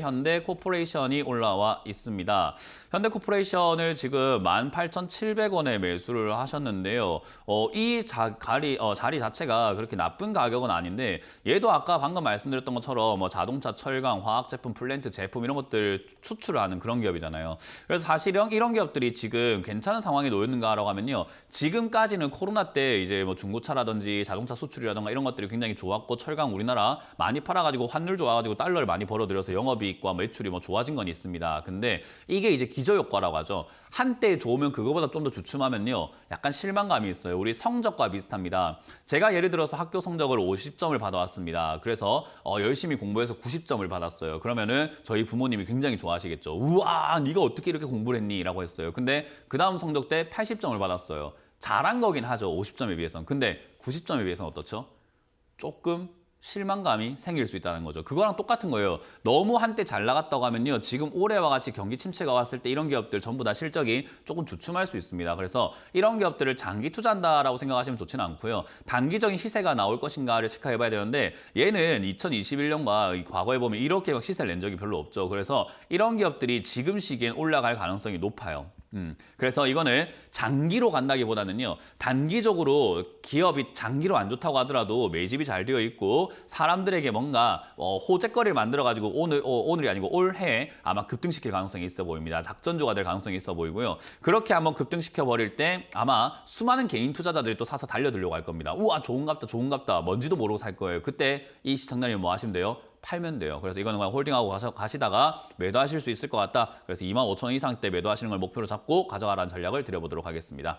현대 코퍼레이션이 올라와 있습니다. 현대 코퍼레이션을 지금 18,700원에 매수를 하셨는데요. 어, 이 자, 자리, 어, 자리 자체가 그렇게 나쁜 가격은 아닌데 얘도 아까 방금 말씀드렸던 것처럼 뭐 자동차, 철강, 화학 제품, 플랜트 제품 이런 것들 수출을 하는 그런 기업이잖아요. 그래서 사실은 이런 기업들이 지금 괜찮은 상황에 놓였는가라고 하면요. 지금까지는 코로나 때 이제 뭐 중고차라든지 자동차 수출이라든가 이런 것들이 굉장히 좋았고 철강 우리나라 많이 팔아가지고 환율 좋아가지고 달러를 많이 벌어들여서 영업이익과 매출이 뭐 좋아진 건 있습니다. 근데 이게 이제 기저효과라고 하죠. 한때 좋으면 그거보다 좀 더 주춤하면요. 약간 실망감이 있어요. 우리 성적과 비슷합니다. 제가 예를 들어서 학교 성적을 50점을 받아왔습니다. 그래서 어, 열심히 공부해서 90점을 받았어요. 그러면은 저희 부모님이 굉장히 좋아하시겠죠. 우와, 네가 어떻게 이렇게 공부를 했니? 라고 했어요. 근데 그 다음 성적 때 80점을 받았어요. 잘한 거긴 하죠. 50점에 비해서는. 근데 90점에 비해서는 어떻죠? 조금 실망감이 생길 수 있다는 거죠. 그거랑 똑같은 거예요. 너무 한때 잘 나갔다고 하면요. 지금 올해와 같이 경기 침체가 왔을 때 이런 기업들 전부 다 실적이 조금 주춤할 수 있습니다. 그래서 이런 기업들을 장기 투자한다라고 생각하시면 좋지는 않고요. 단기적인 시세가 나올 것인가를 체크해 봐야 되는데 얘는 2021년과 과거에 보면 이렇게 막 시세를 낸 적이 별로 없죠. 그래서 이런 기업들이 지금 시기엔 올라갈 가능성이 높아요. 음, 그래서 이거는 장기로 간다기보다는요, 단기적으로 기업이 장기로 안 좋다고 하더라도 매집이 잘 되어 있고, 사람들에게 뭔가 어, 호재거리를 만들어가지고 오늘, 어, 오늘이 아니고 올해 아마 급등시킬 가능성이 있어 보입니다. 작전주가 될 가능성이 있어 보이고요. 그렇게 한번 급등시켜 버릴 때 아마 수많은 개인 투자자들이 또 사서 달려들려고 할 겁니다. 우와, 좋은갑다, 좋은갑다. 뭔지도 모르고 살 거예요. 그때 이 시청자님 뭐 하시면 돼요? 팔면 돼요. 그래서 이거는 그냥 홀딩하고 가서 가시다가 매도하실 수 있을 것 같다. 그래서 2만 5천 원 이상 때 매도하시는 걸 목표로 잡고 가져가라는 전략을 드려보도록 하겠습니다.